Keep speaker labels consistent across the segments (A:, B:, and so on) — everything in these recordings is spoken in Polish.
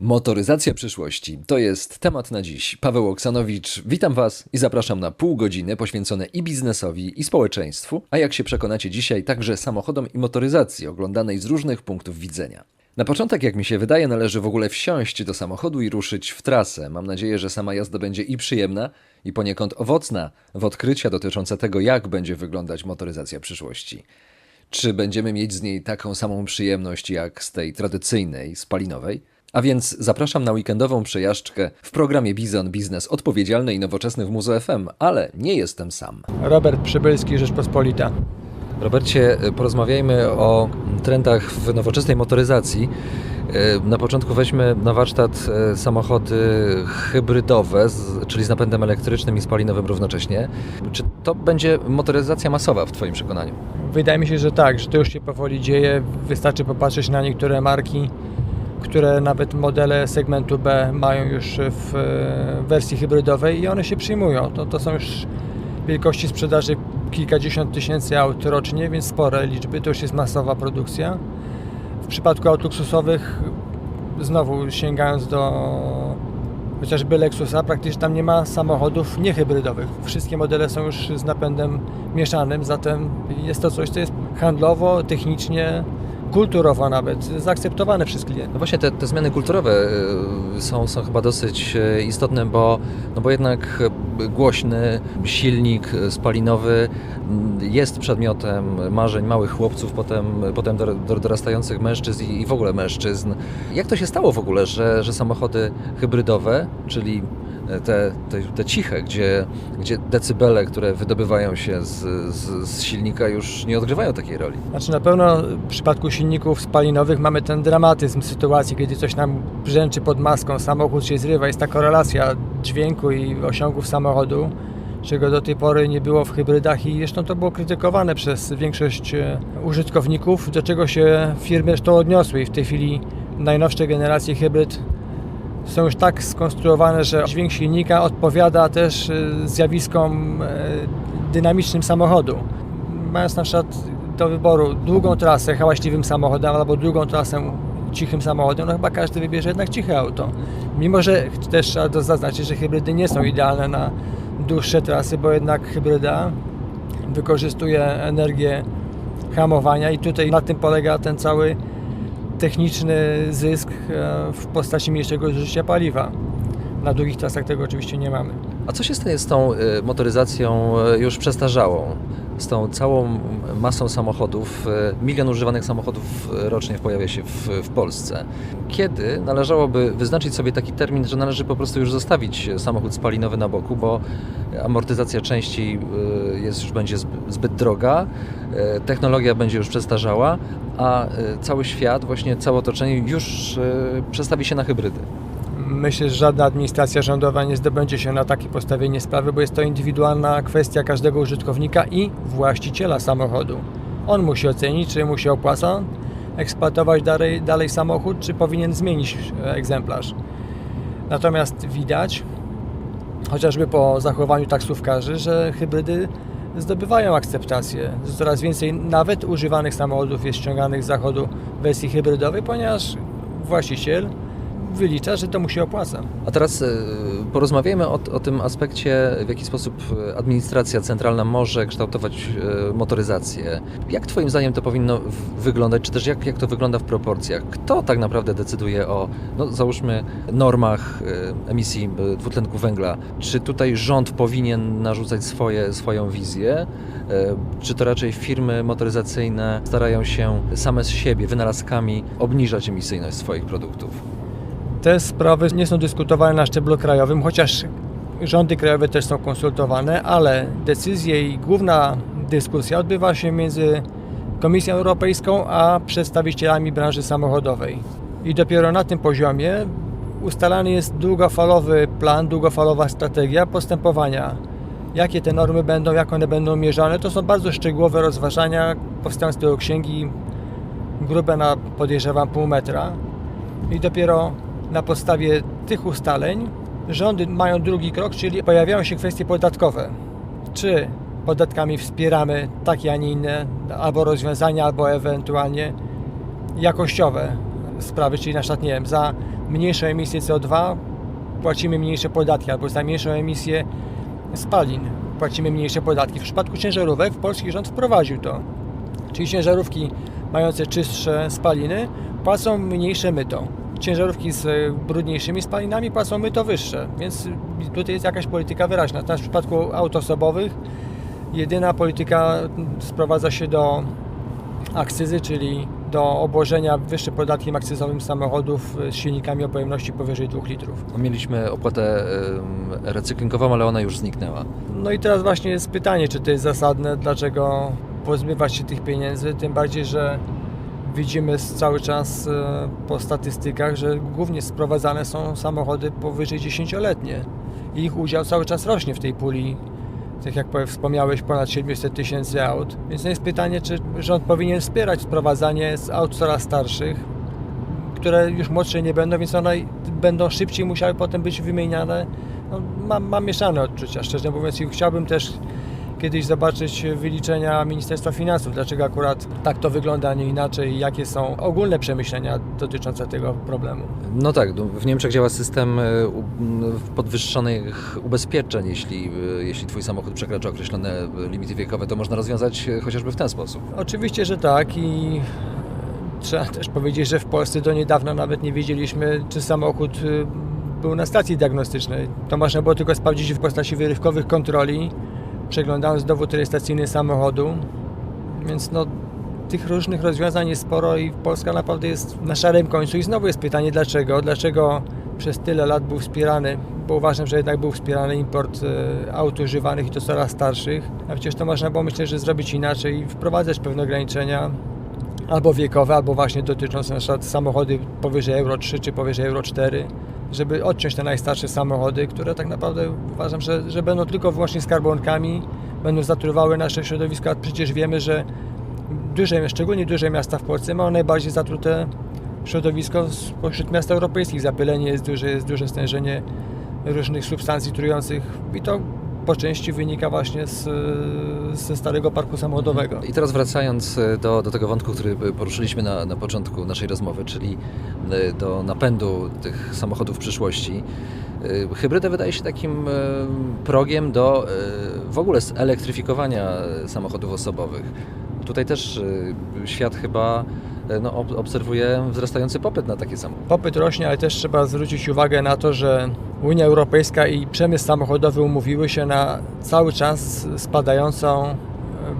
A: Motoryzacja przyszłości to jest temat na dziś. Paweł Oksanowicz, witam Was i zapraszam na pół godziny poświęcone i biznesowi, i społeczeństwu, a jak się przekonacie dzisiaj, także samochodom i motoryzacji oglądanej z różnych punktów widzenia. Na początek, jak mi się wydaje, należy w ogóle wsiąść do samochodu i ruszyć w trasę. Mam nadzieję, że sama jazda będzie i przyjemna, i poniekąd owocna w odkrycia dotyczące tego, jak będzie wyglądać motoryzacja przyszłości. Czy będziemy mieć z niej taką samą przyjemność jak z tej tradycyjnej, spalinowej? A więc zapraszam na weekendową przejażdżkę w programie Bizon Biznes odpowiedzialny i nowoczesny w Muzo FM, ale nie jestem sam.
B: Robert Przybylski, Rzeczpospolita.
A: Robercie, porozmawiajmy o trendach w nowoczesnej motoryzacji. Na początku weźmy na warsztat e, samochody hybrydowe, czyli z napędem elektrycznym i spalinowym równocześnie. Czy to będzie motoryzacja masowa w Twoim przekonaniu?
B: Wydaje mi się, że tak, że to już się powoli dzieje. Wystarczy popatrzeć na niektóre marki, które nawet modele segmentu B mają już w e, wersji hybrydowej i one się przyjmują. To, to są już wielkości sprzedaży kilkadziesiąt tysięcy aut rocznie, więc spore liczby, to już jest masowa produkcja. W przypadku aut luksusowych, znowu sięgając do chociażby Lexusa, praktycznie tam nie ma samochodów niehybrydowych. Wszystkie modele są już z napędem mieszanym, zatem jest to coś, co jest handlowo, technicznie, kulturowo nawet zaakceptowane przez klientów.
A: No właśnie te, te zmiany kulturowe y, są, są chyba dosyć y, istotne, bo, no bo jednak głośny silnik spalinowy mm, jest przedmiotem marzeń małych chłopców, potem, potem dor- dor- dorastających mężczyzn i, w ogóle mężczyzn. Jak to się stało w ogóle, że, że samochody hybrydowe, czyli te, te, te ciche, gdzie, gdzie decybele, które wydobywają się z, z, z silnika już nie odgrywają takiej roli?
B: Znaczy na pewno w przypadku silników spalinowych mamy ten dramatyzm sytuacji, kiedy coś nam brzęczy pod maską, samochód się zrywa, jest ta korelacja dźwięku i osiągów samochodu, czego do tej pory nie było w hybrydach i zresztą to było krytykowane przez większość e, użytkowników, do czego się firmy zresztą odniosły i w tej chwili najnowsze generacje hybryd są już tak skonstruowane, że dźwięk silnika odpowiada też e, zjawiskom e, dynamicznym samochodu. Mając na przykład do wyboru długą trasę hałaśliwym samochodem albo długą trasę cichym samochodem, no chyba każdy wybierze jednak ciche auto. Mimo, że też trzeba to zaznaczyć, że hybrydy nie są idealne na dłuższe trasy, bo jednak hybryda wykorzystuje energię hamowania i tutaj na tym polega ten cały techniczny zysk e, w postaci mniejszego zużycia paliwa. Na długich trasach tego oczywiście nie mamy.
A: A co się stanie z tą y, motoryzacją y, już przestarzałą? Z tą całą masą samochodów, y, milion używanych samochodów rocznie pojawia się w, w Polsce. Kiedy należałoby wyznaczyć sobie taki termin, że należy po prostu już zostawić samochód spalinowy na boku, bo amortyzacja części y, jest już będzie zb- zbyt droga, y, technologia będzie już przestarzała, a cały świat, właśnie całe otoczenie już przestawi się na hybrydy.
B: Myślę, że żadna administracja rządowa nie zdobędzie się na takie postawienie sprawy, bo jest to indywidualna kwestia każdego użytkownika i właściciela samochodu. On musi ocenić, czy mu się opłaca eksploatować dalej, dalej samochód, czy powinien zmienić e, egzemplarz. Natomiast widać, chociażby po zachowaniu taksówkarzy, że hybrydy zdobywają akceptację. Coraz więcej nawet używanych samochodów jest ściąganych z zachodu w wersji hybrydowej, ponieważ właściciel wylicza, że to mu się opłaca.
A: A teraz y, porozmawiajmy o, o tym aspekcie, w jaki sposób y, administracja centralna może kształtować y, motoryzację. Jak Twoim zdaniem to powinno wyglądać, czy też jak, jak to wygląda w proporcjach? Kto tak naprawdę decyduje o, no, załóżmy, normach emisji dwutlenku węgla? Czy tutaj rząd powinien narzucać swoje, swoją wizję? Czy to raczej firmy motoryzacyjne starają się same z siebie, wynalazkami, obniżać emisyjność swoich produktów?
B: Te sprawy nie są dyskutowane na szczeblu krajowym, chociaż rządy krajowe też są konsultowane, ale decyzje i główna dyskusja odbywa się między Komisją Europejską a przedstawicielami branży samochodowej. I dopiero na tym poziomie ustalany jest długofalowy plan, długofalowa strategia postępowania. Jakie te normy będą, jak one będą mierzone, to są bardzo szczegółowe rozważania. Powstają z tego księgi grube na podejrzewam pół metra i dopiero na podstawie tych ustaleń rządy mają drugi krok, czyli pojawiają się kwestie podatkowe. Czy podatkami wspieramy takie, a nie inne albo rozwiązania, albo ewentualnie jakościowe sprawy, czyli na przykład, nie wiem, za mniejszą emisję CO2 płacimy mniejsze podatki, albo za mniejszą emisję spalin płacimy mniejsze podatki. W przypadku ciężarówek polski rząd wprowadził to. Czyli ciężarówki mające czystsze spaliny płacą mniejsze myto. Ciężarówki z e, brudniejszymi spalinami płacą myto wyższe, więc tutaj jest jakaś polityka wyraźna. Natomiast w przypadku aut osobowych jedyna polityka sprowadza się do akcyzy, czyli do obłożenia wyższym podatkiem akcyzowym samochodów z silnikami o pojemności powyżej 2 litrów.
A: Mieliśmy opłatę recyklingową, ale ona już zniknęła.
B: No i teraz właśnie jest pytanie, czy to jest zasadne, dlaczego pozbywać się tych pieniędzy, tym bardziej, że widzimy cały czas e, po statystykach, że głównie sprowadzane są samochody powyżej 10-letnie i ich udział cały czas rośnie w tej puli, tak jak wspomniałeś, ponad 700 tysięcy aut. Więc jest pytanie, czy rząd powinien wspierać sprowadzanie z aut coraz starszych, które już młodsze nie będą, więc one będą szybciej musiały potem być wymieniane. No, mam, mam mieszane odczucia, szczerze mówiąc, i chciałbym też kiedyś zobaczyć wyliczenia Ministerstwa Finansów, dlaczego akurat tak to wygląda, a nie inaczej, i jakie są ogólne przemyślenia dotyczące tego problemu.
A: No tak, no, w Niemczech działa system e, m, podwyższonych ubezpieczeń. Jeśli, e, jeśli twój samochód przekracza określone e, limity wiekowe, to można rozwiązać chociażby w ten sposób.
B: Oczywiście, że tak i trzeba też powiedzieć, że w Polsce do niedawna nawet nie wiedzieliśmy, czy samochód był na stacji diagnostycznej. To można było tylko sprawdzić w postaci wyrywkowych kontroli, przeglądając dowód rejestracyjny samochodu. Więc no, tych różnych rozwiązań jest sporo i Polska naprawdę jest na szarym końcu. I znowu jest pytanie, dlaczego? Dlaczego przez tyle lat był wspierany, bo uważam, że jednak był wspierany import e, aut używanych i to coraz starszych. A przecież to można było myślę, że zrobić inaczej i wprowadzać pewne ograniczenia albo wiekowe, albo właśnie dotyczące na przykład samochody powyżej Euro 3 czy powyżej Euro 4, żeby odciąć te najstarsze samochody, które tak naprawdę uważam, że, że będą tylko wyłącznie skarbonkami, będą zatruwały nasze środowisko, a przecież wiemy, że duże, szczególnie duże miasta w Polsce mają najbardziej zatrute środowisko spośród miast europejskich. Zapylenie jest duże, jest duże stężenie różnych substancji trujących i to po części wynika właśnie z, ze starego parku samochodowego.
A: I teraz wracając e, do, do tego wątku, który e, poruszyliśmy na, na początku naszej rozmowy, czyli e, do napędu tych samochodów przyszłości. Hybryda wydaje się takim progiem do w ogóle zelektryfikowania samochodów osobowych. Tutaj też świat chyba no, ob- obserwuje wzrastający popyt na takie samochody.
B: Popyt rośnie, ale też trzeba zwrócić uwagę na to, że Unia Europejska i przemysł samochodowy umówiły się na cały czas spadającą e,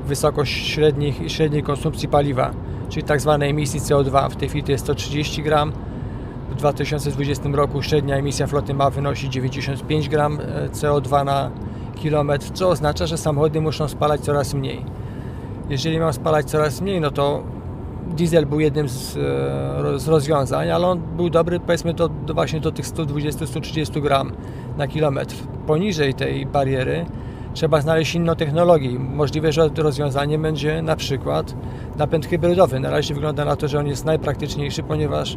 B: wysokość średnich, średniej konsumpcji paliwa, czyli tak zwanej emisji CO2. W tej chwili to jest 130 gram. W 2020 roku średnia emisja floty ma wynosić 95 gram e, CO2 na kilometr, co oznacza, że samochody muszą spalać coraz mniej. Jeżeli mają spalać coraz mniej, no to diesel był jednym z, e, z rozwiązań, ale on był dobry powiedzmy do, do właśnie do tych 120-130 gram na kilometr. Poniżej tej bariery trzeba znaleźć inną technologię. Możliwe, że rozwiązaniem będzie na przykład napęd hybrydowy. Na razie wygląda na to, że on jest najpraktyczniejszy, ponieważ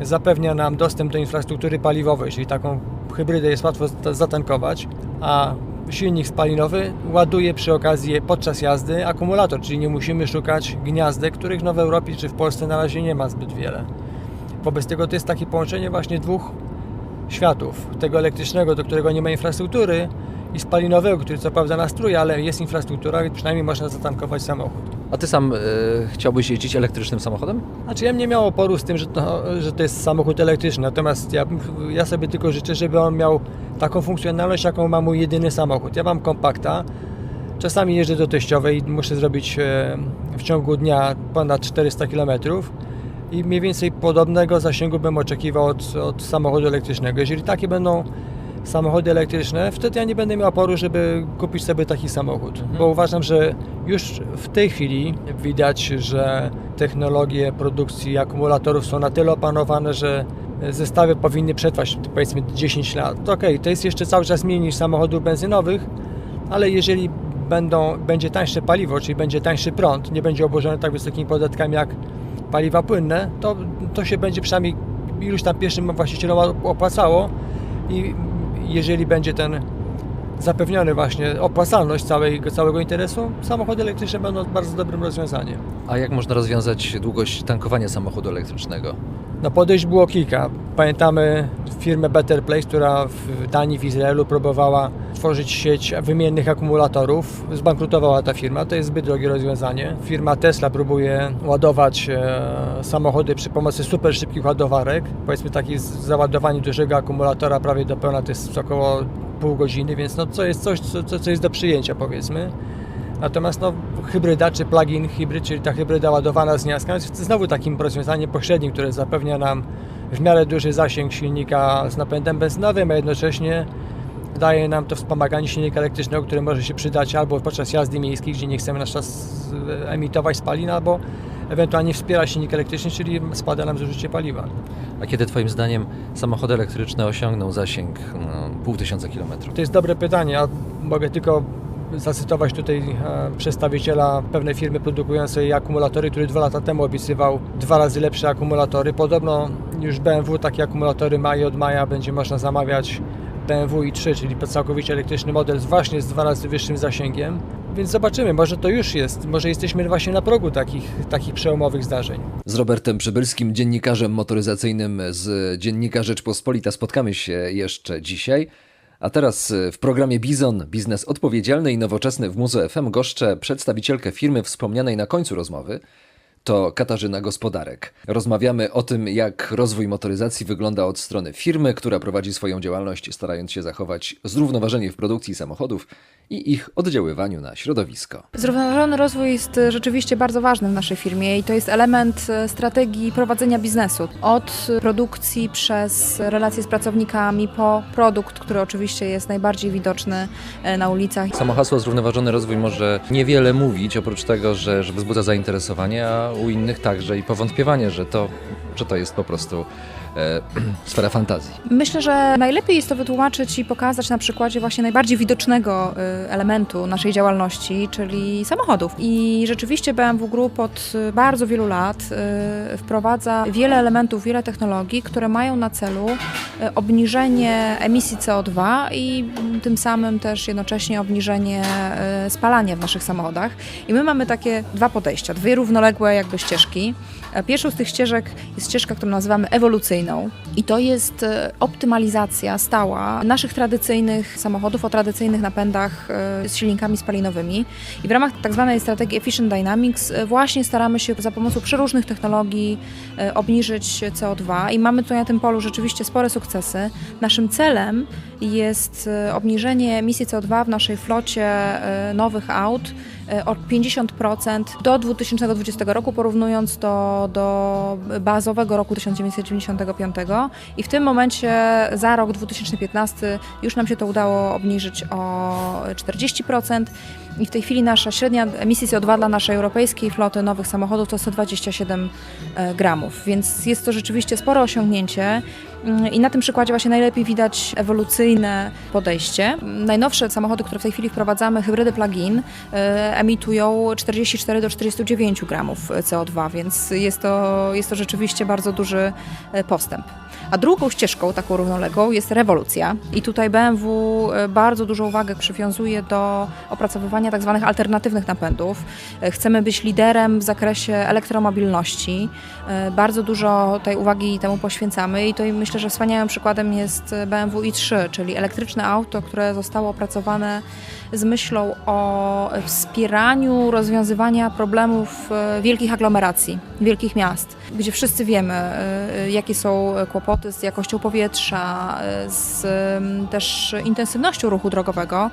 B: zapewnia nam dostęp do infrastruktury paliwowej, czyli taką hybrydę jest łatwo zata- zatankować, a silnik spalinowy ładuje przy okazji podczas jazdy akumulator, czyli nie musimy szukać gniazdek, których no w Europie czy w Polsce na razie nie ma zbyt wiele. Wobec tego to jest takie połączenie właśnie dwóch światów. Tego elektrycznego, do którego nie ma infrastruktury i spalinowego, który co prawda nas truje, ale jest infrastruktura i przynajmniej można zatankować samochód.
A: A ty sam e, chciałbyś jeździć elektrycznym samochodem?
B: Znaczy ja nie miał oporu z tym, że to, że to jest samochód elektryczny, natomiast ja, ja sobie tylko życzę, żeby on miał taką funkcjonalność, jaką ma mój jedyny samochód. Ja mam kompakta, czasami jeżdżę do teściowej i muszę zrobić e, w ciągu dnia ponad 400 km i mniej więcej podobnego zasięgu bym oczekiwał od, od samochodu elektrycznego. Jeżeli takie będą samochody elektryczne, wtedy ja nie będę miał oporu, żeby kupić sobie taki samochód, bo uważam, że już w tej chwili widać, że technologie produkcji akumulatorów są na tyle opanowane, że zestawy powinny przetrwać powiedzmy 10 lat. To okej, to jest jeszcze cały czas mniej niż samochodów benzynowych, ale jeżeli będą, będzie tańsze paliwo, czyli będzie tańszy prąd, nie będzie obłożony tak wysokimi podatkami jak paliwa płynne, to, to się będzie przynajmniej iluś tam pierwszym właścicielom opłacało i jeżeli będzie ten zapewniony właśnie opłacalność całej, całego interesu, samochody elektryczne będą bardzo dobrym rozwiązaniem.
A: A jak można rozwiązać długość tankowania samochodu elektrycznego?
B: No podejść było kilka. Pamiętamy firmę Better Place, która w Danii, w Izraelu próbowała tworzyć sieć wymiennych akumulatorów. Zbankrutowała ta firma, to jest zbyt drogie rozwiązanie. Firma Tesla próbuje ładować e, samochody przy pomocy super szybkich ładowarek. Powiedzmy takie załadowanie dużego akumulatora prawie do pełna to jest około pół godziny, więc no to jest coś, co, co co jest do przyjęcia powiedzmy. Natomiast no, hybryda czy plug-in hybryd, czyli ta hybryda ładowana z gniazdka, jest znowu takim rozwiązaniem pośrednim, które zapewnia nam w miarę duży zasięg silnika z napędem benzynowym, a jednocześnie daje nam to wspomaganie silnika elektrycznego, które może się przydać albo podczas jazdy miejskiej, gdzie nie chcemy na czas e, emitować spalin, albo ewentualnie wspiera silnik elektryczny, czyli spada nam zużycie paliwa.
A: A kiedy Twoim zdaniem samochody elektryczne osiągną zasięg no, pół tysiąca kilometrów?
B: To jest dobre pytanie. Ja mogę tylko zacytować tutaj e, przedstawiciela pewnej firmy produkującej akumulatory, który dwa lata temu obiecywał dwa razy lepsze akumulatory. Podobno już BMW takie akumulatory ma i od maja będzie można zamawiać BMW i3, czyli całkowicie elektryczny model właśnie z dwa razy wyższym zasięgiem. Więc zobaczymy, może to już jest, może jesteśmy właśnie na progu takich, takich przełomowych zdarzeń.
A: Z Robertem Przybylskim, dziennikarzem motoryzacyjnym z Dziennika Rzeczpospolita spotkamy się jeszcze dzisiaj. A teraz y, w programie Bizon, biznes odpowiedzialny i nowoczesny w Muzo FM goszczę przedstawicielkę firmy wspomnianej na końcu rozmowy. To Katarzyna Gospodarek. Rozmawiamy o tym, jak rozwój motoryzacji wygląda od strony firmy, która prowadzi swoją działalność starając się zachować zrównoważenie w produkcji samochodów i ich oddziaływaniu na środowisko.
C: Zrównoważony rozwój jest e, rzeczywiście bardzo ważny w naszej firmie i to jest element e, strategii prowadzenia biznesu. Od produkcji przez relacje z pracownikami po produkt, który oczywiście jest najbardziej widoczny e, na ulicach.
A: Samo hasło zrównoważony rozwój może niewiele mówić, oprócz tego, że, że wzbudza zainteresowanie, a u innych także i powątpiewanie, że to, że to jest po prostu e, sfera fantazji.
C: Myślę, że najlepiej jest to wytłumaczyć i pokazać na przykładzie właśnie najbardziej widocznego y, elementu naszej działalności, czyli samochodów. I rzeczywiście BMW Group od y, bardzo wielu lat wprowadza wiele elementów, wiele technologii, które mają na celu obniżenie emisji CO2 i tym samym też jednocześnie obniżenie y, spalania w naszych samochodach. I my mamy takie dwa podejścia, dwie równoległe jakby ścieżki. Pierwszą z tych ścieżek jest ścieżka, którą nazywamy ewolucyjną. I to jest e, optymalizacja stała naszych tradycyjnych samochodów o tradycyjnych napędach e, z silnikami spalinowymi. I w ramach tak zwanej strategii Efficient Dynamics e, właśnie staramy się za pomocą przeróżnych technologii obniżyć CO2 i mamy tutaj na tym polu rzeczywiście spore sukcesy. Naszym celem jest obniżenie emisji CO2 w naszej flocie nowych aut o 50% do 2020 roku, porównując to do bazowego roku 1995 i w tym momencie za rok 2015 już nam się to udało obniżyć o 40% i w tej chwili nasza średnia emisji CO2 dla naszej europejskiej floty nowych samochodów to 127 e, gramów, więc jest to rzeczywiście spore osiągnięcie Mm, i na tym przykładzie właśnie najlepiej widać ewolucyjne podejście. Najnowsze samochody, które w tej chwili wprowadzamy, hybrydy plug-in, e, emitują 44 do 49 gramów CO2, więc jest to, jest to rzeczywiście bardzo duży e, postęp. A drugą ścieżką, taką równoległą, jest rewolucja. I tutaj BMW e, bardzo dużą uwagę przywiązuje do opracowywania tak zwanych alternatywnych napędów. E, Chcemy być liderem w zakresie elektromobilności. E, Bardzo dużo tej uwagi temu poświęcamy i to myślę, że wspaniałym przykładem jest BMW i3, czyli elektryczne auto, które zostało opracowane z myślą o wspieraniu rozwiązywania problemów wielkich aglomeracji, wielkich miast, gdzie wszyscy wiemy, e, jakie są kłopoty z jakością powietrza, e, z też intensywnością ruchu drogowego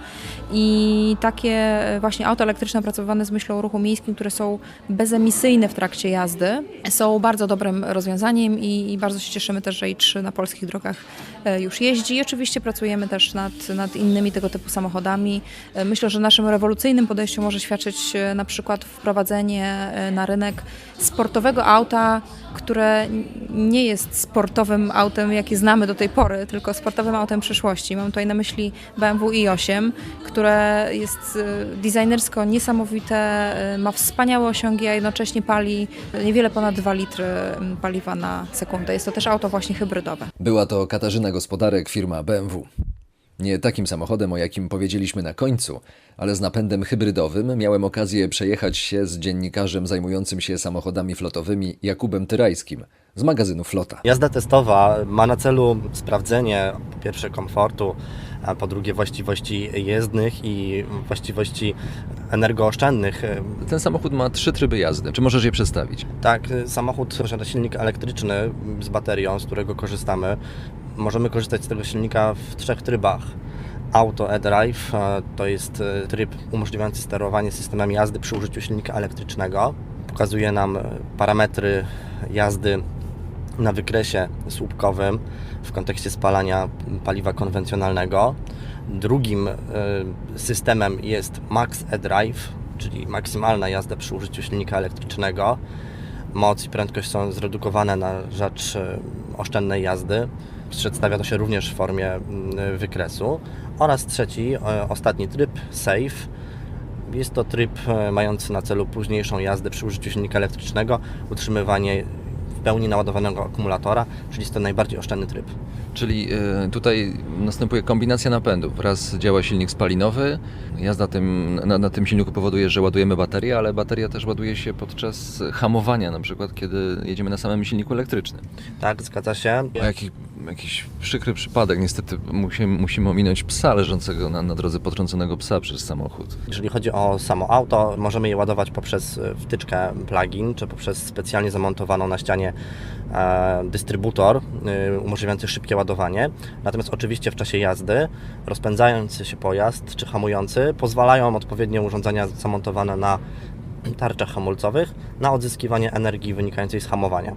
C: i takie właśnie auto elektryczne opracowane z myślą o ruchu miejskim, które są bezemisyjne w trakcie jazdy, są bardzo dobrym rozwiązaniem i, i bardzo się cieszymy też, że i3 na polskich drogach e, już jeździ. I oczywiście pracujemy też nad, nad innymi tego typu samochodami. E, Myślę, że naszym rewolucyjnym podejściem może świadczyć e, na przykład wprowadzenie e, na rynek sportowego auta, które nie jest sportowym autem, jakie znamy do tej pory, tylko sportowym autem przyszłości. Mam tutaj na myśli BMW i8, które jest e, designersko niesamowite, e, ma wspaniałe osiągi, a jednocześnie pali niewiele ponad 2 litry m, paliwa na sekundę. Jest to też auto właśnie hybrydowe.
A: Była to Katarzyna Gospodarek, firma BMW. Nie takim samochodem, o jakim powiedzieliśmy na końcu, ale z napędem hybrydowym miałem okazję przejechać się z dziennikarzem zajmującym się samochodami flotowymi Jakubem Tyrajskim z magazynu Flota.
D: Jazda testowa ma na celu sprawdzenie po pierwsze komfortu, a po drugie właściwości jezdnych i właściwości energooszczędnych.
A: Ten samochód ma trzy tryby jazdy. Czy możesz je przedstawić?
D: Tak, samochód posiada silnik elektryczny z baterią, z którego korzystamy. Możemy korzystać z tego silnika w trzech trybach. Auto e-Drive e, to jest e, tryb umożliwiający sterowanie systemem jazdy przy użyciu silnika elektrycznego. Pokazuje nam e, parametry jazdy na wykresie słupkowym w kontekście spalania paliwa konwencjonalnego. Drugim systemem jest Max e-Drive, czyli maksymalna jazda przy użyciu silnika elektrycznego. Moc i prędkość są zredukowane na rzecz oszczędnej jazdy. Przedstawia to się również w formie mm, wykresu. Oraz trzeci, e, ostatni tryb Safe. Jest to tryb e, mający na celu późniejszą jazdę przy użyciu silnika elektrycznego, utrzymywanie pełni naładowanego akumulatora, czyli jest to najbardziej oszczędny tryb.
A: Czyli y, tutaj następuje kombinacja napędów. Raz działa silnik spalinowy, jazda tym, na, na tym silniku powoduje, że ładujemy baterię, ale bateria też ładuje się podczas hamowania, na przykład kiedy jedziemy na samym silniku elektrycznym.
D: Tak, zgadza się.
A: A jaki, jakiś przykry przypadek, niestety musimy, musimy ominąć psa leżącego na, na drodze potrąconego psa przez samochód.
D: Jeżeli chodzi o samo auto, możemy je ładować poprzez e, wtyczkę plug-in, czy poprzez specjalnie zamontowaną na ścianie e, dystrybutor e, umożliwiający szybkie ładowanie. Natomiast oczywiście w czasie jazdy rozpędzający się pojazd czy hamujący pozwalają odpowiednie urządzenia zamontowane na tarczach hamulcowych na odzyskiwanie energii wynikającej z hamowania.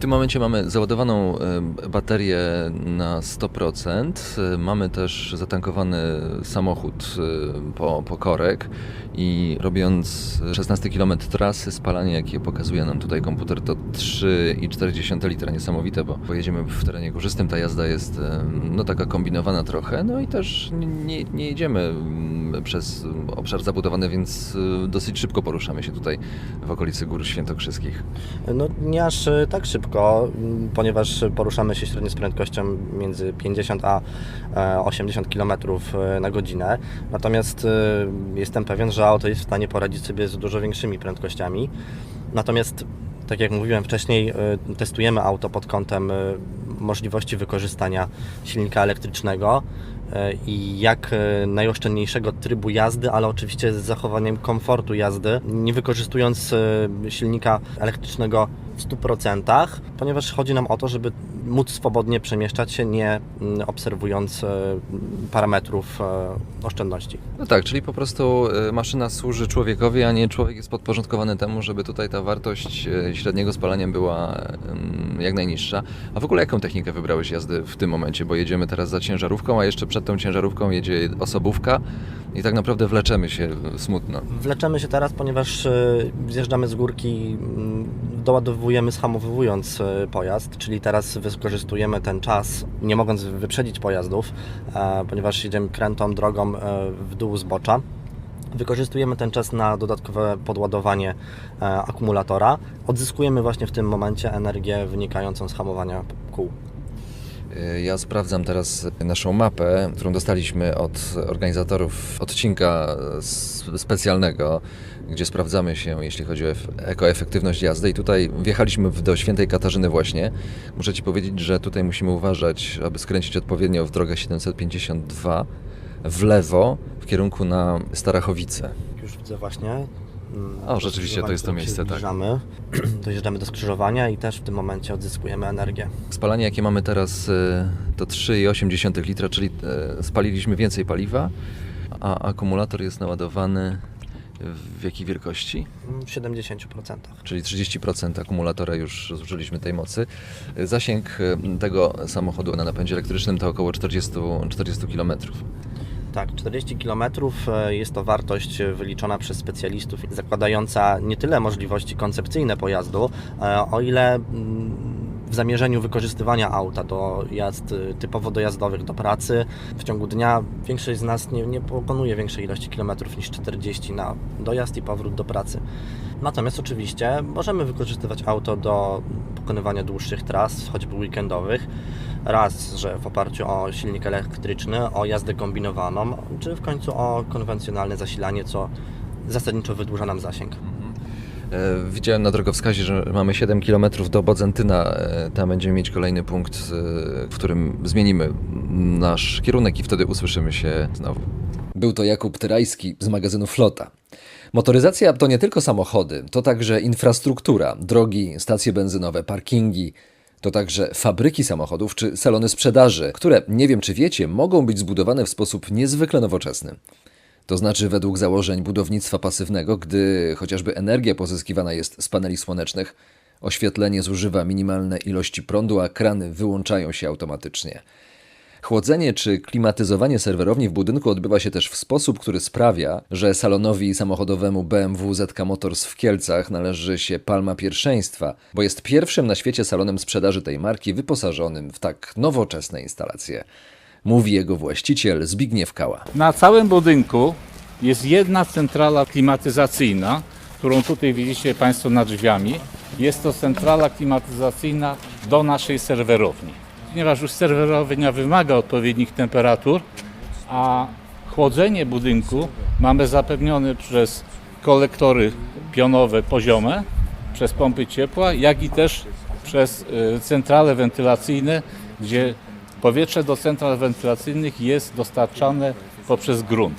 A: Tym momencie mamy załadowaną e, baterię na 100%. E, Mamy też zatankowany samochód e, po, po korek i robiąc 16 km trasy, spalanie jakie pokazuje nam tutaj komputer to 3,4 litra. Niesamowite, bo pojedziemy w terenie górzystym, ta jazda jest no taka kombinowana trochę, no i też nie, nie jedziemy mm, przez obszar zabudowany, więc dosyć szybko poruszamy się tutaj w okolicy Gór Świętokrzyskich.
D: No nie aż tak szybko, m, ponieważ poruszamy się średnio z prędkością między 50 a e, 80 km na godzinę. Natomiast e, jestem pewien, że auto jest w stanie poradzić sobie z dużo większymi prędkościami. Natomiast tak jak mówiłem wcześniej, e, testujemy auto pod kątem e, możliwości wykorzystania silnika elektrycznego e, i jak e, najoszczędniejszego trybu jazdy, ale oczywiście z zachowaniem komfortu jazdy, nie wykorzystując e, silnika elektrycznego 100%, ponieważ chodzi nam o to, żeby móc swobodnie przemieszczać się, nie mm, obserwując e, parametrów e, oszczędności.
A: No tak, czyli po prostu y, maszyna służy człowiekowi, a nie człowiek jest podporządkowany temu, żeby tutaj ta wartość średniego spalania była jak najniższa. A w ogóle jaką technikę wybrałeś jazdy w tym momencie? Bo jedziemy teraz za ciężarówką, a jeszcze przed tą ciężarówką jedzie osobówka i tak naprawdę wleczemy się smutno.
D: Wleczemy się teraz, ponieważ e, zjeżdżamy z górki, mm, doładowujemy schamowując e, pojazd, czyli teraz wykorzystujemy ten czas, nie mogąc wyprzedzić pojazdów, e, ponieważ jedziemy krętą drogą e, w dół zbocza. Wykorzystujemy ten czas na dodatkowe podładowanie akumulatora. Odzyskujemy właśnie w tym momencie energię wynikającą z hamowania kół.
A: Ja sprawdzam teraz naszą mapę, którą dostaliśmy od organizatorów odcinka specjalnego, gdzie sprawdzamy się, jeśli chodzi o ef- ekoefektywność jazdy. I tutaj wjechaliśmy do Świętej Katarzyny właśnie. Muszę Ci powiedzieć, że tutaj musimy uważać, aby skręcić odpowiednio w drogę 752 w lewo w kierunku na Starachowice.
D: Już widzę właśnie. mm,
A: O, rzeczywiście, to jest to miejsce, tak.
D: Dojeżdżamy do skrzyżowania i też w tym momencie odzyskujemy energię.
A: Spalanie, jakie mamy teraz, y, to 3,8 litra, czyli y, spaliliśmy więcej paliwa, a akumulator jest naładowany w jakiej wielkości?
D: W 70%.
A: Czyli 30% akumulatora już zużyliśmy tej mocy. Zasięg y, tego samochodu na napędzie elektrycznym to około 40, 40 km.
D: Tak, 40 km jest to wartość e, wyliczona przez specjalistów, zakładająca nie tyle możliwości koncepcyjne pojazdu, e, o ile mm, w zamierzeniu wykorzystywania auta do jazd e, typowo dojazdowych do pracy. W ciągu dnia większość z nas nie, nie pokonuje większej ilości kilometrów niż 40 na dojazd i powrót do pracy. Natomiast oczywiście możemy wykorzystywać auto do pokonywania dłuższych tras, choćby weekendowych. Raz, że w oparciu o silnik elektryczny, o jazdę kombinowaną, czy w końcu o konwencjonalne zasilanie, co zasadniczo wydłuża nam zasięg.
A: E, Widziałem na drogowskazie, że mamy 7 km do Bodzentyna. E, Tam będziemy mieć kolejny punkt, w którym zmienimy nasz kierunek i wtedy usłyszymy się znowu. Był to Jakub Tyrajski z magazynu Flota. Motoryzacja to nie tylko samochody, to także infrastruktura, drogi, stacje benzynowe, parkingi. To także fabryki samochodów czy salony sprzedaży, które, nie wiem czy wiecie, mogą być zbudowane w sposób niezwykle nowoczesny. To znaczy według założeń budownictwa pasywnego, gdy chociażby energia pozyskiwana jest z paneli słonecznych, oświetlenie zużywa minimalne ilości prądu, a krany wyłączają się automatycznie. Chłodzenie czy klimatyzowanie serwerowni w budynku odbywa się też w sposób, który sprawia, że salonowi samochodowemu BMW ZK Motors w Kielcach należy się palma pierwszeństwa, bo jest pierwszym na świecie salonem sprzedaży tej marki wyposażonym w tak nowoczesne instalacje. Mówi jego właściciel Zbigniew Kała.
E: Na całym budynku jest jedna centrala klimatyzacyjna, którą tutaj widzicie Państwo nad drzwiami. Jest to centrala klimatyzacyjna do naszej serwerowni. Ponieważ już serwerownia wymaga odpowiednich temperatur, a chłodzenie budynku mamy zapewnione przez kolektory pionowe poziome, przez pompy ciepła, jak i też przez y, centrale wentylacyjne, gdzie powietrze do central wentylacyjnych jest dostarczane poprzez grunt.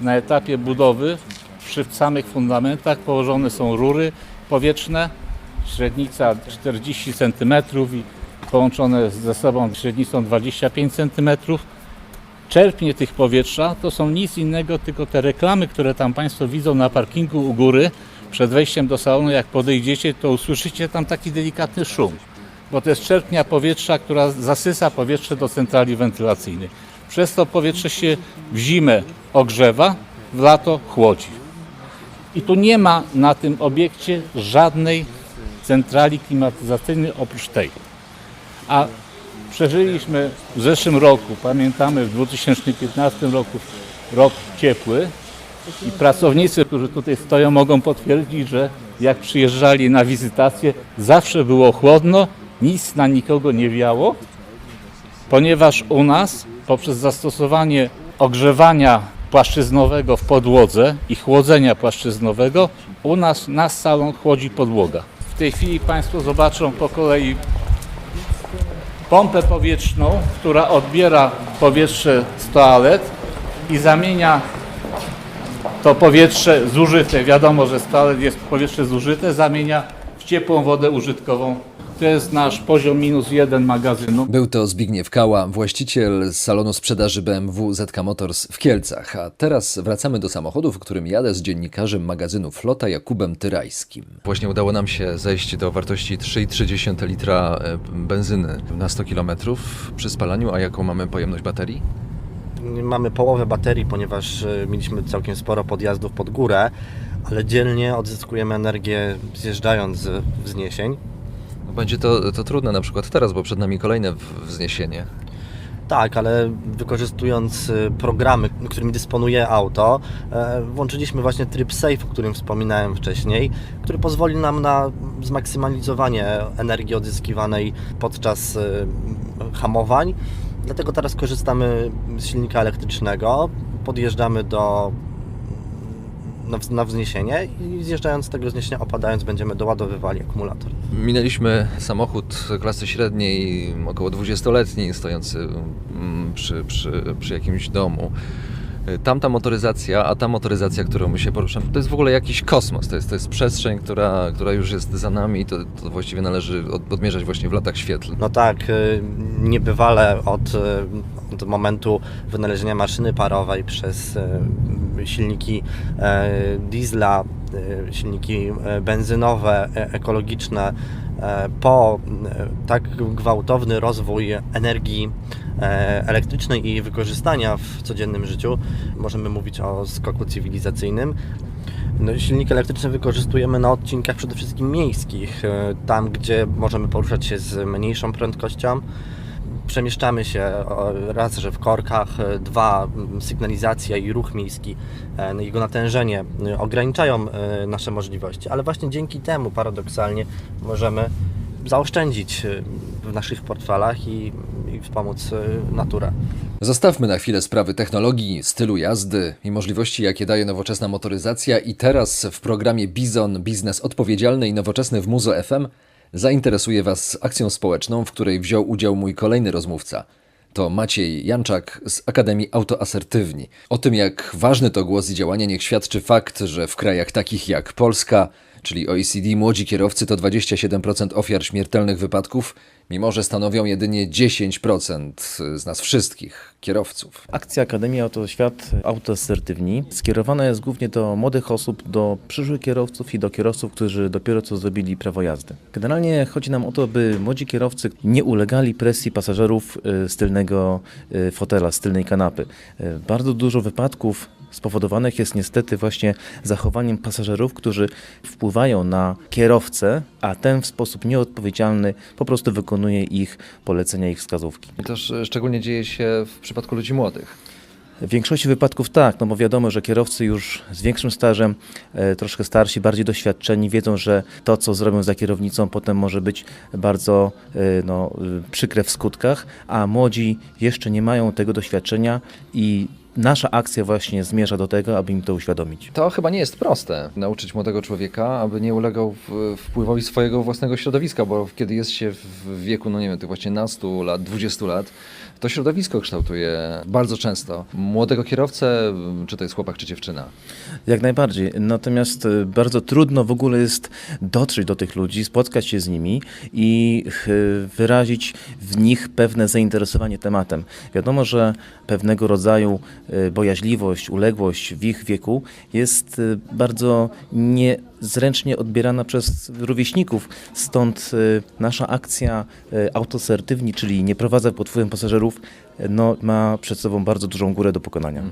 E: Na etapie budowy przy samych fundamentach położone są rury powietrzne, średnica 40 cm i połączone ze sobą średnicą 25 cm. Czerpnie tych powietrza to są nic innego, tylko te reklamy, które tam Państwo widzą na parkingu u góry, przed wejściem do salonu, jak podejdziecie, to usłyszycie tam taki delikatny szum, bo to jest czerpnia powietrza, która zasysa powietrze do centrali wentylacyjnej. Przez to powietrze się w zimę ogrzewa, w lato chłodzi. I tu nie ma na tym obiekcie żadnej centrali klimatyzacyjnej oprócz tej. A przeżyliśmy w zeszłym roku, pamiętamy w 2015 roku rok ciepły i pracownicy, którzy tutaj stoją mogą potwierdzić, że jak przyjeżdżali na wizytację zawsze było chłodno, nic na nikogo nie wiało, ponieważ u nas poprzez zastosowanie ogrzewania płaszczyznowego w podłodze i chłodzenia płaszczyznowego u nas na salon chłodzi podłoga. W tej chwili Państwo zobaczą po kolei pompę powietrzną, która odbiera powietrze z toalet i zamienia to powietrze zużyte, wiadomo, że z toalet jest powietrze zużyte, zamienia w ciepłą wodę użytkową. To jest nasz poziom minus jeden magazynu.
A: Był to Zbigniew Kała, właściciel salonu sprzedaży BMW ZK Motors w Kielcach. A teraz wracamy do samochodu, w którym jadę z dziennikarzem magazynu Flota Jakubem Tyrajskim. Właśnie udało nam się zejść do wartości 3,3 litra e, benzyny na 100 km przy spalaniu, a jaką mamy pojemność baterii?
D: Mamy połowę baterii, ponieważ e, mieliśmy całkiem sporo podjazdów pod górę, ale dzielnie odzyskujemy energię zjeżdżając z wzniesień.
A: Będzie to, to trudne na przykład teraz, bo przed nami kolejne wzniesienie.
D: Tak, ale wykorzystując y, programy, którymi dysponuje auto, e, włączyliśmy właśnie tryb safe, o którym wspominałem wcześniej, który pozwoli nam na zmaksymalizowanie energii odzyskiwanej podczas y, hamowań. Dlatego teraz korzystamy z silnika elektrycznego, podjeżdżamy do na, wz- na wzniesienie i zjeżdżając z tego wzniesienia, opadając, będziemy doładowywali akumulator.
A: Minęliśmy samochód klasy średniej, około 20-letni, stojący mm, przy, przy, przy jakimś domu. Tamta motoryzacja, a ta motoryzacja, którą my się poruszamy, to jest w ogóle jakiś kosmos. To jest, to jest przestrzeń, która, która już jest za nami i to, to właściwie należy od, odmierzać właśnie w latach świetlnych.
D: No tak, y, niebywale od, y, od momentu wynalezienia maszyny parowej przez y, silniki e, diesla, y, silniki e, benzynowe, e, ekologiczne, e, po e, tak gwałtowny rozwój energii e, elektrycznej i jej wykorzystania w codziennym życiu, możemy mówić o skoku cywilizacyjnym. No, silnik elektryczny wykorzystujemy na odcinkach przede wszystkim miejskich, e, tam gdzie możemy poruszać się z mniejszą prędkością. Przemieszczamy się raz, że w korkach, e, dwa, sygnalizacja i ruch miejski, e, no, jego natężenie e, ograniczają nasze możliwości, ale właśnie dzięki temu paradoksalnie możemy zaoszczędzić w naszych portfelach i, i wspomóc naturę.
A: Zostawmy na chwilę sprawy technologii, stylu jazdy i możliwości, jakie daje nowoczesna motoryzacja i teraz w programie Bizon Biznes Odpowiedzialny i Nowoczesny w Muzo FM zainteresuje Was akcją społeczną, w której wziął udział mój kolejny rozmówca. To Maciej Janczak z Akademii Autoasertywni. O tym, jak ważny to głos i działanie, niech świadczy fakt, że w krajach takich jak Polska, czyli OECD, młodzi kierowcy to 27% ofiar śmiertelnych wypadków, mimo że stanowią jedynie 10% z nas wszystkich kierowców.
F: Akcja Akademia Autoświat Autoasertywni skierowana jest głównie do młodych osób, do przyszłych kierowców i do kierowców, którzy dopiero co zrobili prawo jazdy. Generalnie chodzi nam o to, by młodzi kierowcy nie ulegali presji pasażerów y, z tylnego y, fotela, z tylnej kanapy. Y, Bardzo dużo wypadków spowodowanych jest niestety właśnie zachowaniem pasażerów, którzy wpływają na kierowcę, a ten w sposób nieodpowiedzialny po prostu wykonuje ich polecenia, ich wskazówki.
A: I to szczególnie dzieje się w przypadku ludzi młodych.
F: W większości wypadków tak, no bo wiadomo, że kierowcy już z większym stażem, e, troszkę starsi, bardziej doświadczeni, wiedzą, że to, co zrobią za kierownicą, potem może być bardzo e, no, e, przykre w skutkach, a młodzi jeszcze nie mają tego doświadczenia i nasza akcja właśnie zmierza do tego, aby im to uświadomić.
A: To chyba nie jest proste, nauczyć młodego człowieka, aby nie ulegał wpływowi swojego własnego środowiska, bo kiedy jest się w wieku, no nie wiem, tych właśnie nastu lat, 20 lat, to środowisko kształtuje bardzo często młodego kierowcę, czy to jest chłopak, czy dziewczyna.
F: Jak najbardziej. Natomiast e, bardzo trudno w ogóle jest dotrzeć do tych ludzi, spotkać się z nimi i wyrazić w nich pewne zainteresowanie tematem. Wiadomo, że pewnego rodzaju bojaźliwość, uległość w ich wieku jest e, bardzo niezręcznie odbierana przez rówieśników. Stąd e, nasza akcja autosertywni, czyli nie prowadzę pod wpływem pasażerów, no, ma przed sobą bardzo dużą górę do pokonania.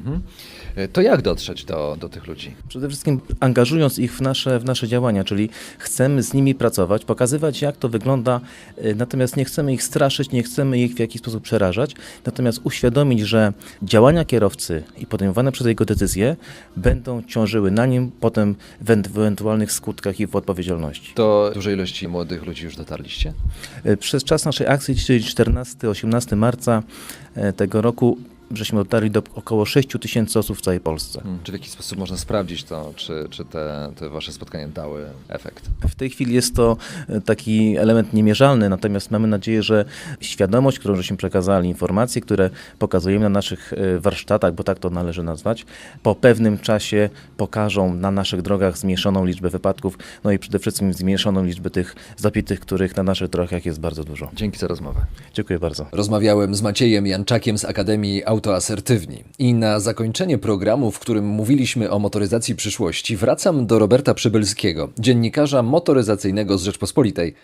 A: To jak dotrzeć do, do tych ludzi?
F: Przede wszystkim angażując ich w nasze, w nasze działania, czyli chcemy z nimi pracować, pokazywać jak to wygląda, y, natomiast nie chcemy ich straszyć, nie chcemy ich w jakiś sposób przerażać, natomiast uświadomić, że działania kierowcy i podejmowane przez jego decyzje będą ciążyły na nim potem w ent- w ewentualnych skutkach i w odpowiedzialności.
A: Do dużej ilości młodych ludzi już dotarliście?
F: Y, Przez czas naszej akcji, czyli 14-18 marca y, tego roku, żeśmy dotarli do około 6 tysięcy osób w całej Polsce.
A: Hmm. Czy w jakiś sposób można sprawdzić to, czy, czy te, te wasze spotkania dały efekt?
F: W tej chwili jest to e, taki element niemierzalny, natomiast mamy nadzieję, że świadomość, którą żeśmy przekazali, informacje, które pokazujemy na naszych e, warsztatach, bo tak to należy nazwać, po pewnym czasie pokażą na naszych drogach zmniejszoną liczbę wypadków, no i przede wszystkim zmniejszoną liczbę tych zabitych, których na naszych drogach jest bardzo dużo.
A: Dzięki za rozmowę.
F: Dziękuję bardzo.
A: Rozmawiałem z Maciejem Janczakiem z Akademii Autoasertywni. I na zakończenie programu, w którym mówiliśmy o motoryzacji przyszłości, wracam do Roberta Przybylskiego, dziennikarza motoryzacyjnego z Rzeczpospolitej.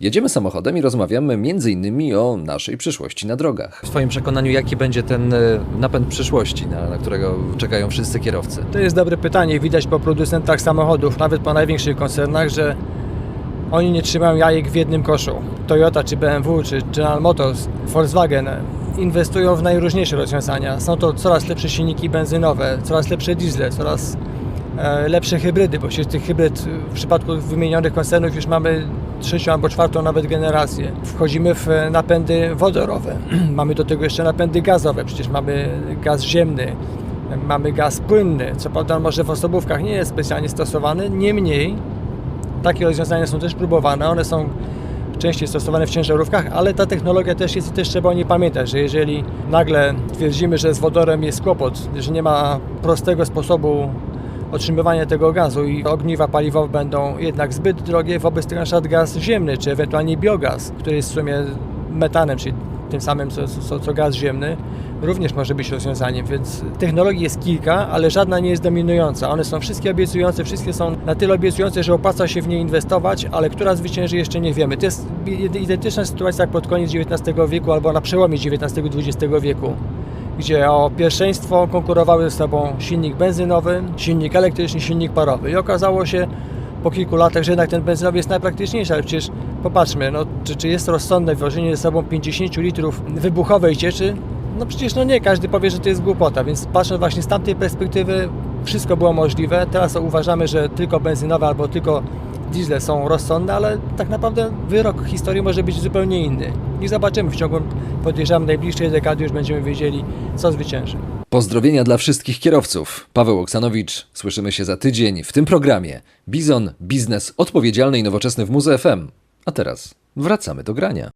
A: Jedziemy samochodem i rozmawiamy m.in. o naszej przyszłości na drogach. W Twoim przekonaniu, jaki będzie ten e, napęd przyszłości, na, na którego czekają wszyscy kierowcy?
B: To jest dobre pytanie. Widać po producentach samochodów, nawet po największych koncernach, że oni nie trzymają jajek w jednym koszu. Toyota, czy BMW, czy General Motors, Volkswagen inwestują w najróżniejsze rozwiązania. Są to coraz lepsze silniki benzynowe, coraz lepsze diesle, coraz e, lepsze hybrydy, bo się tych hybryd w przypadku wymienionych koncernów już mamy trzecią albo czwartą nawet generację. Wchodzimy w e, napędy wodorowe. mamy do tego jeszcze napędy gazowe, przecież mamy gaz ziemny, mamy gaz płynny. Co prawda może w osobówkach nie jest specjalnie stosowany, niemniej takie rozwiązania są też próbowane. One są częściej stosowane w ciężarówkach, ale ta technologia też jest i też trzeba o niej pamiętać, że jeżeli nagle twierdzimy, że z wodorem jest kłopot, że nie ma prostego sposobu otrzymywania tego gazu i ogniwa paliwowe będą jednak zbyt drogie, wobec tego na gaz ziemny, czy ewentualnie biogaz, który jest w sumie metanem, czyli tym samym co, co, co gaz ziemny, również może być rozwiązaniem, więc technologii jest kilka, ale żadna nie jest dominująca. One są wszystkie obiecujące, wszystkie są na tyle obiecujące, że opłaca się w nie inwestować, ale która zwycięży jeszcze nie wiemy. To jest identyczna sytuacja jak pod koniec XIX wieku albo na przełomie XIX i XX wieku gdzie o pierwszeństwo konkurowały ze sobą silnik benzynowy, silnik elektryczny, silnik parowy. I okazało się po kilku latach, że jednak ten benzynowy jest najpraktyczniejszy, ale przecież popatrzmy, no, czy, czy jest rozsądne wożenie ze sobą 50 litrów wybuchowej cieczy? No przecież no nie, każdy powie, że to jest głupota, więc patrząc właśnie z tamtej perspektywy wszystko było możliwe. Teraz uważamy, że tylko benzynowe albo tylko diesle są rozsądne, ale tak naprawdę wyrok historii może być zupełnie inny. I zobaczymy w ciągu, podejrzewam, najbliższej dekady już będziemy wiedzieli, co zwycięży.
A: Pozdrowienia dla wszystkich kierowców. Paweł Oksanowicz, słyszymy się za tydzień w tym programie. Bizon, biznes odpowiedzialny i nowoczesny w Muze FM. A teraz wracamy do grania.